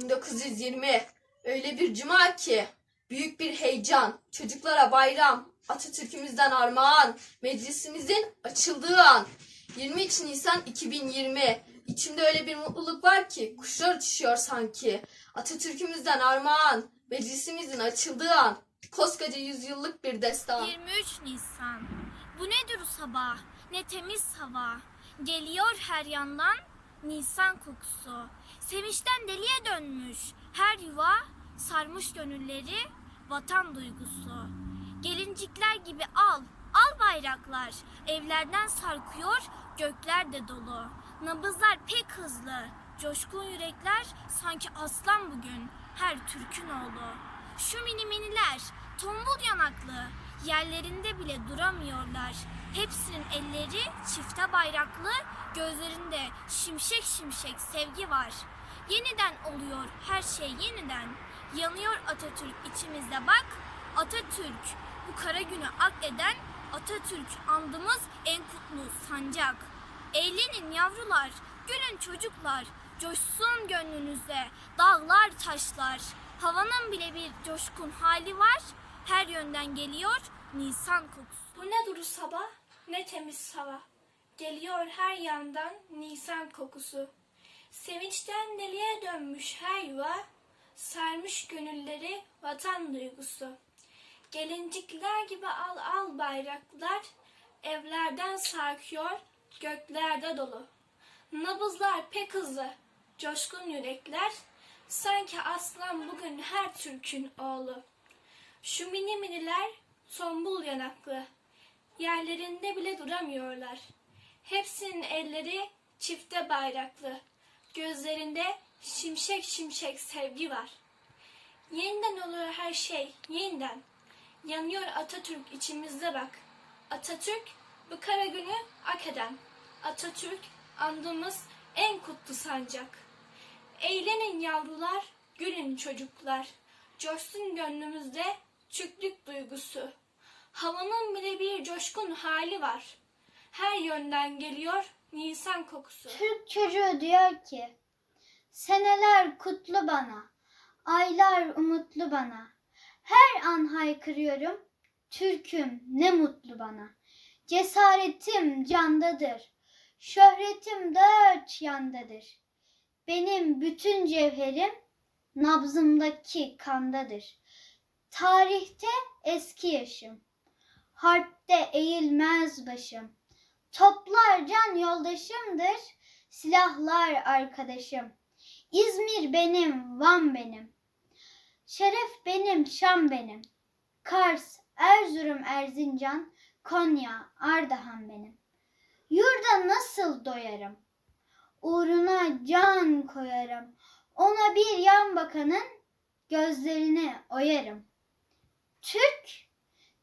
1920 öyle bir cuma ki büyük bir heyecan, çocuklara bayram, Atatürk'ümüzden armağan, meclisimizin açıldığı an. 23 Nisan 2020 İçimde öyle bir mutluluk var ki kuşlar uçuşuyor sanki. Atatürk'ümüzden armağan, meclisimizin açıldığı an. Koskoca yüzyıllık bir destan. 23 Nisan. Bu nedir o sabah? Ne temiz hava. Geliyor her yandan Nisan kokusu. Sevinçten deliye dönmüş her yuva sarmış gönülleri vatan duygusu. Gelincikler gibi al, al bayraklar. Evlerden sarkıyor, gökler de dolu. Nabızlar pek hızlı, coşkun yürekler sanki aslan bugün her Türk'ün oğlu. Şu mini miniler, tombul yanaklı, yerlerinde bile duramıyorlar. Hepsinin elleri çifte bayraklı, gözlerinde şimşek şimşek sevgi var. Yeniden oluyor her şey yeniden. Yanıyor Atatürk içimizde bak. Atatürk bu kara günü ak eden Atatürk andımız en kutlu sancak. Eğlenin yavrular, gülün çocuklar, coşsun gönlünüzde dağlar taşlar. Havanın bile bir coşkun hali var, her yönden geliyor Nisan kokusu. Bu ne duru sabah, ne temiz hava. Geliyor her yandan Nisan kokusu. Sevinçten deliye dönmüş her yuva, sarmış gönülleri vatan duygusu. Gelincikler gibi al al bayraklar, evlerden sarkıyor, göklerde dolu. Nabızlar pek hızlı, coşkun yürekler, sanki aslan bugün her Türk'ün oğlu. Şu mini miniler tombul yanaklı, yerlerinde bile duramıyorlar. Hepsinin elleri çifte bayraklı, gözlerinde şimşek şimşek sevgi var. Yeniden oluyor her şey, yeniden. Yanıyor Atatürk içimizde bak. Atatürk bu kara günü ak eden. Atatürk andığımız en kutlu sancak. Eğlenin yavrular, gülün çocuklar. Coşsun gönlümüzde Türklük duygusu. Havanın bile bir coşkun hali var. Her yönden geliyor Nisan kokusu. Türk çocuğu diyor ki, seneler kutlu bana, aylar umutlu bana. Her an haykırıyorum, Türk'üm ne mutlu bana. Cesaretim candadır, şöhretim dört yandadır. Benim bütün cevherim nabzımdaki kandadır. Tarihte eski yaşım, harpte eğilmez başım. Toplar can yoldaşımdır, silahlar arkadaşım. İzmir benim, Van benim. Şeref benim, Şam benim. Kars, Erzurum, Erzincan, Konya, Ardahan benim. Yurda nasıl doyarım? Uğruna can koyarım. Ona bir yan bakanın gözlerini oyarım. Türk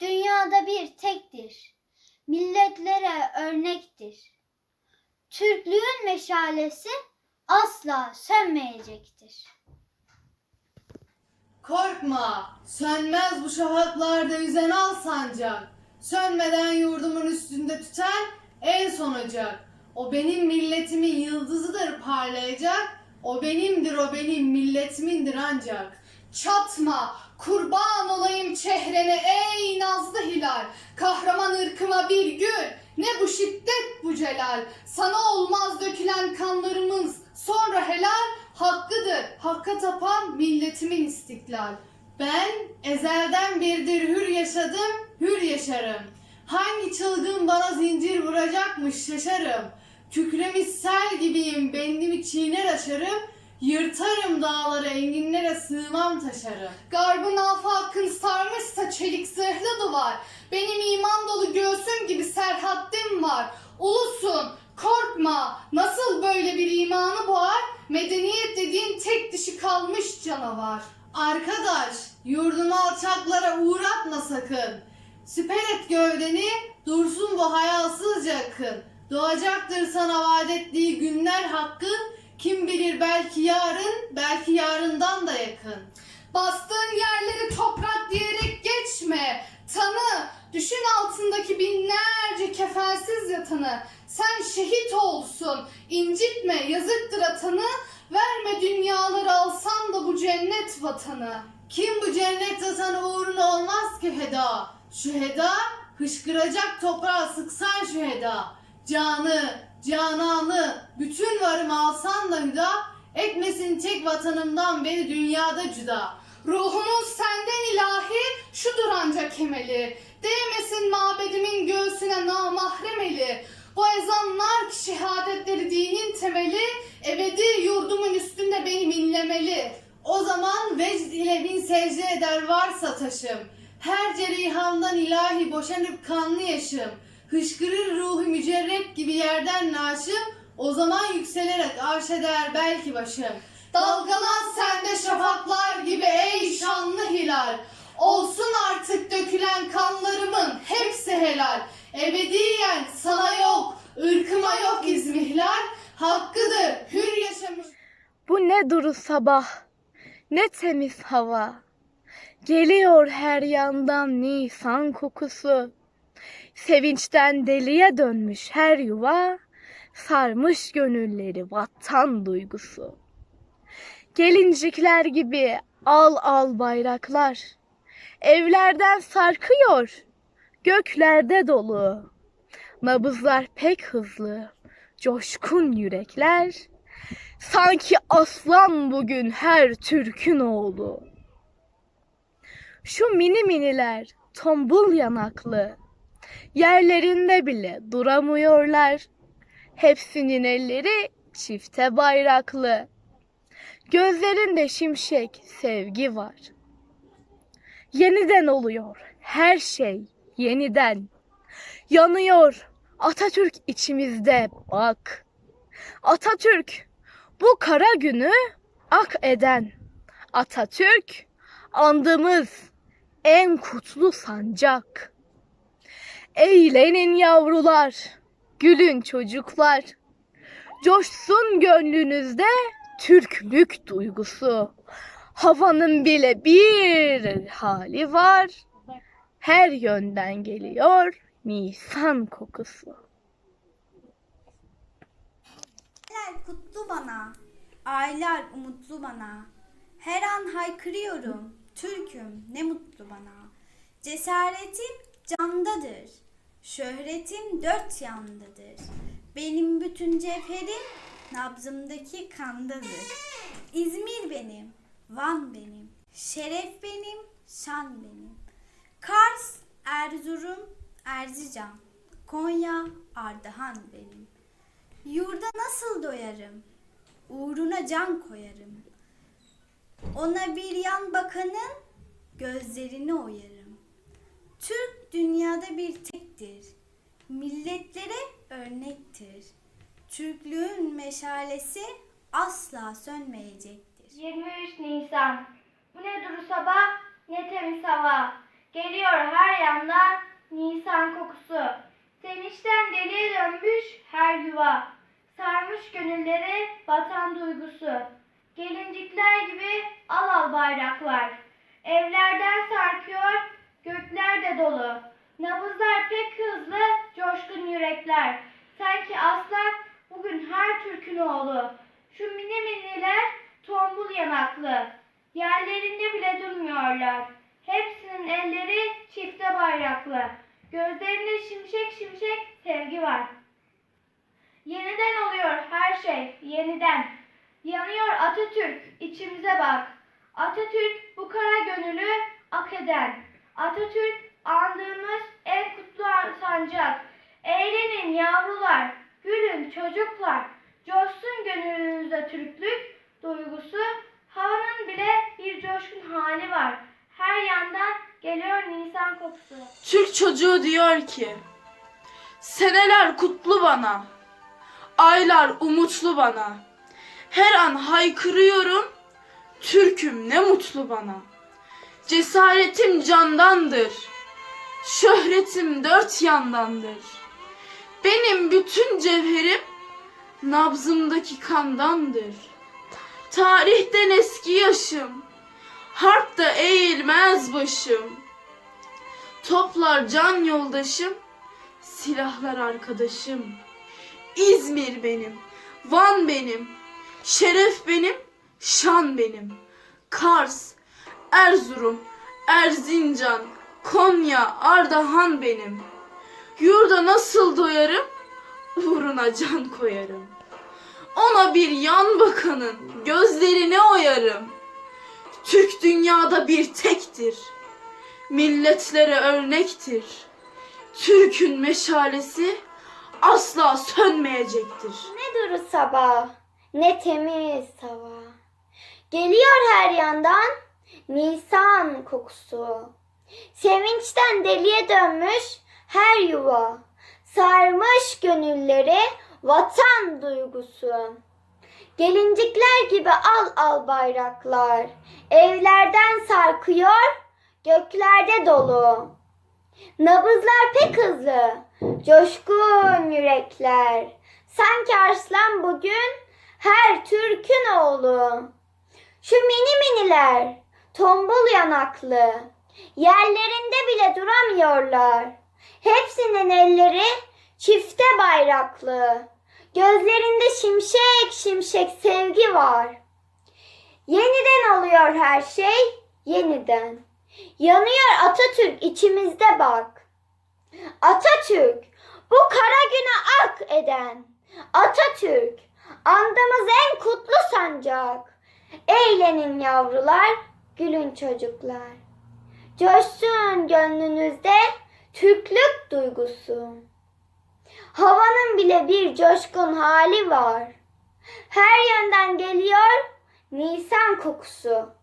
dünyada bir tektir. Milletlere örnektir. Türklüğün meşalesi asla sönmeyecektir. Korkma, sönmez bu şafaklarda yüzen al sancak. Sönmeden yurdumun üstünde tüten en son ocak. O benim milletimin yıldızıdır parlayacak. O benimdir, o benim milletimindir ancak. Çatma, kurban olayım çehrene ey nazlı hilal. Kahraman ırkıma bir gül, ne bu şiddet bu celal. Sana olmaz dökülen kanlarımız sonra helal hakkıdır. Hakka tapan milletimin istiklal. Ben ezelden beridir hür yaşadım, hür yaşarım. Hangi çılgın bana zincir vuracakmış şaşarım. Kükremiş sel gibiyim, bendimi çiğner aşarım. Yırtarım dağları, enginlere sığmam taşarım. Garbın afakın sarmışsa çelik zırhlı duvar. Benim iman dolu göğsüm gibi serhaddim var. Ulusun, korkma, nasıl böyle bir imanı boğar? Medeniyet dediğin tek dişi kalmış canavar. Arkadaş, yurdunu alçaklara uğratma sakın. Siper et gövdeni, dursun bu hayasızca akın. Doğacaktır sana vaat ettiği günler hakkın. Kim bilir belki yarın, belki yarından da yakın. Bastığın yerleri toprak diyerek geçme. Tanı, düşün altındaki binlerce kefensiz yatanı. Sen şehit olsun, incitme, yazıktır atanı. Verme dünyaları alsan da bu cennet vatanı. Kim bu cennet vatanı uğruna olmaz ki heda. Şu heda hışkıracak toprağa sıksan şu heda. Canı, cananı, bütün varımı alsan da hüda. Etmesin tek vatanımdan beni dünyada cüda. Ruhumun senden ilahi şudur ancak emeli. Değmesin mabedimin göğsüne namahrem eli. Bu ezanlar ki şehadetleri dinin temeli, ebedi yurdumun üstünde benim inlemeli. O zaman vecd ile bin secde eder varsa taşım. Her cerihandan ilahi boşanıp kanlı yaşım. Hışkırır ruhu mücerret gibi yerden naşım. O zaman yükselerek arş eder belki başım. Dalgalan sende şafaklar gibi ey şanlı hilal. Olsun artık dökülen kanlarımın hepsi helal. Ebediyen sana yok, ırkıma yok izmihlal. Hakkıdır hür yaşamış. Bu ne duru sabah, ne temiz hava. Geliyor her yandan nisan kokusu. Sevinçten deliye dönmüş her yuva, sarmış gönülleri vatan duygusu. Gelincikler gibi al al bayraklar, evlerden sarkıyor, göklerde dolu. Nabızlar pek hızlı, coşkun yürekler, Sanki aslan bugün her Türk'ün oğlu. Şu mini miniler tombul yanaklı. Yerlerinde bile duramıyorlar. Hepsinin elleri çifte bayraklı. Gözlerinde şimşek sevgi var. Yeniden oluyor her şey yeniden. Yanıyor Atatürk içimizde bak. Atatürk bu kara günü ak eden Atatürk andığımız en kutlu sancak. Eğlenin yavrular, gülün çocuklar. Coşsun gönlünüzde Türklük duygusu. Havanın bile bir hali var. Her yönden geliyor Nisan kokusu. Aylar kutlu bana, aylar umutlu bana. Her an haykırıyorum, Türk'üm ne mutlu bana. Cesaretim candadır, şöhretim dört yandadır. Benim bütün cevherim nabzımdaki kandadır. İzmir benim, Van benim, şeref benim, şan benim. Kars, Erzurum, Erzincan, Konya, Ardahan benim. Yurda nasıl doyarım? Uğruna can koyarım. Ona bir yan bakanın gözlerini oyarım. Türk dünyada bir tektir. Milletlere örnektir. Türklüğün meşalesi asla sönmeyecektir. 23 Nisan. Bu ne duru sabah, ne temiz hava. Geliyor her yandan Nisan kokusu. Sevinçten deliye dönmüş her yuva. Sarmış gönülleri vatan duygusu. Gelincikler gibi al al bayraklar. Evlerden sarkıyor, gökler de dolu. Nabızlar pek hızlı, coşkun yürekler. Sanki aslan bugün her Türk'ün oğlu. Şu mini miniler tombul yanaklı. Yerlerinde bile durmuyorlar. Hepsinin elleri çifte bayraklı. Gözlerinde şimşek şimşek sevgi var. Yeniden oluyor her şey, yeniden. Yanıyor Atatürk, içimize bak. Atatürk bu kara gönülü ak eden. Atatürk andığımız en kutlu sancak. Eğlenin yavrular, gülün çocuklar. Coşsun gönlünüzde Türklük duygusu. Havanın bile bir coşkun hali var. Her yandan geliyor Nisan kokusu. Türk çocuğu diyor ki Seneler kutlu bana Aylar umutlu bana Her an haykırıyorum Türk'üm ne mutlu bana Cesaretim candandır Şöhretim dört yandandır Benim bütün cevherim Nabzımdaki kandandır Tarihten eski yaşım Harpta eğilmez başım Toplar can yoldaşım, silahlar arkadaşım. İzmir benim, Van benim, Şeref benim, şan benim. Kars, Erzurum, Erzincan, Konya, Ardahan benim. Yurda nasıl doyarım? Uğruna can koyarım. Ona bir yan bakanın gözlerine oyarım. Türk dünyada bir tektir. Milletlere örnektir. Türk'ün meşalesi asla sönmeyecektir. Ne duru sabah, ne temiz hava. Geliyor her yandan Nisan kokusu. Sevinçten deliye dönmüş her yuva. Sarmış gönülleri vatan duygusu. Gelincikler gibi al al bayraklar. Evlerden sarkıyor, göklerde dolu. Nabızlar pek hızlı, coşkun yürekler. Sanki arslan bugün her Türk'ün oğlu. Şu mini miniler, tombul yanaklı, yerlerinde bile duramıyorlar. Hepsinin elleri çifte bayraklı. Gözlerinde şimşek şimşek sevgi var. Yeniden oluyor her şey, yeniden. Yanıyor Atatürk içimizde bak. Atatürk, bu kara güne ak eden. Atatürk, andımız en kutlu sancak. Eğlenin yavrular, gülün çocuklar. Coşsun gönlünüzde Türklük duygusu. Havanın bile bir coşkun hali var. Her yönden geliyor Nisan kokusu.